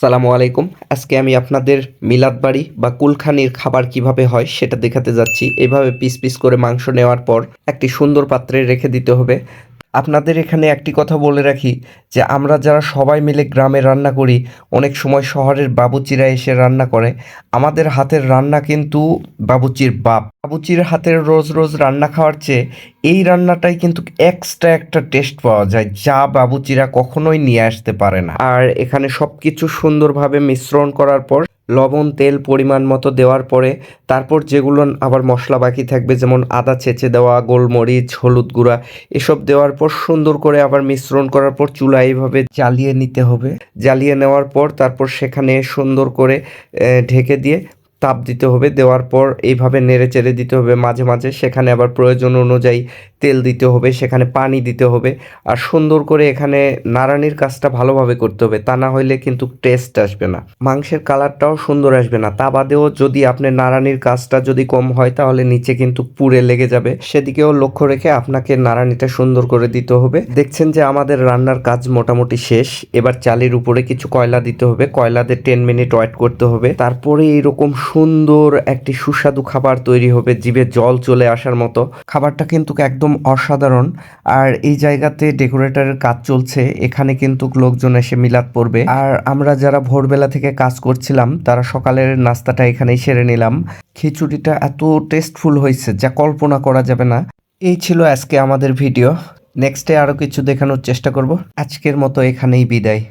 সালামু আলাইকুম। আজকে আমি আপনাদের মিলাদ বাড়ি বা কুলখানির খাবার কীভাবে হয় সেটা দেখাতে যাচ্ছি। এভাবে পিস পিস করে মাংস নেওয়ার পর একটি সুন্দর পাত্রে রেখে দিতে হবে। আপনাদের এখানে একটি কথা বলে রাখি যে, আমরা যারা সবাই মিলে গ্রামে রান্না করি, অনেক সময় শহরের বাবুচিরা এসে রান্না করে। আমাদের হাতের রান্না কিন্তু বাবুচির বাপ। বাবুচির হাতের রোজ রোজ রান্না খাওয়ার চেয়ে এই রান্নাটাই কিন্তু এক্সট্রা একটা টেস্ট পাওয়া যায়, যা বাবুচিরা কখনোই নিয়ে আসতে পারে না। আর এখানে সব কিছু সুন্দরভাবে মিশ্রণ করার পর, লবণ, তেল পরিমাণ মতো দেওয়ার পরে, তারপর যেগুলো আবার মশলা বাকি থাকবে, যেমন আদা ছেঁচে দেওয়া, গোলমরিচ, হলুদ গুঁড়া, এসব দেওয়ার পর সুন্দর করে আবার মিশ্রণ করার পর চুলা এইভাবে জ্বালিয়ে নিতে হবে। জ্বালিয়ে নেওয়ার পর তারপর সেখানে সুন্দর করে ঢেকে দিয়ে তাপ দিতে হবে, দেওয়ার পর এইভাবে নেড়ে চেড়ে দিতে হবে। মাঝে মাঝে সেখানে আবার প্রয়োজন অনুযায়ী তেল দিতে হবে, সেখানে পানি দিতে হবে। আর সুন্দর করে এখানে নাড়ানির কাজটা ভালোভাবে করতে হবে, তা না হইলে কিন্তু টেস্ট আসবে না। মাংসের কালারটাও সুন্দর আসবে না। তা বাদেও যদি আপনি নাড়ানির কাজটা যদি কম হয়, তাহলে নিচে কিন্তু পুড়ে লেগে যাবে। সেদিকেও লক্ষ্য রেখে আপনাকে নাড়ানিটা সুন্দর করে দিতে হবে। দেখছেন যে আমাদের রান্নার কাজ মোটামুটি শেষ। এবার চালের উপরে কিছু কয়লা দিতে হবে। কয়লাতে টেন মিনিট ওয়েট করতে হবে। তারপরে এইরকম সুন্দর একটি সুস্বাদু খাবার তৈরি হবে, জিভে জল চলে আসার মতো। খাবারটা কিন্তু একদম অসাধারণ। আর এই জায়গাতে ডেকোরেটরের কাজ চলছে, এখানে কিন্তু লোকজন এসে মিলাদ পড়বে। আর আমরা যারা ভোরবেলা থেকে কাজ করছিলাম, তারা সকালের নাস্তাটা এখানেই সেরে নিলাম। খিচুড়িটা এত টেস্টফুল হয়েছে, যা কল্পনা করা যাবে না। এই ছিল আজকে আমাদের ভিডিও। নেক্সটে আরও কিছু দেখানোর চেষ্টা করব। আজকের মতো এখানেই বিদায়।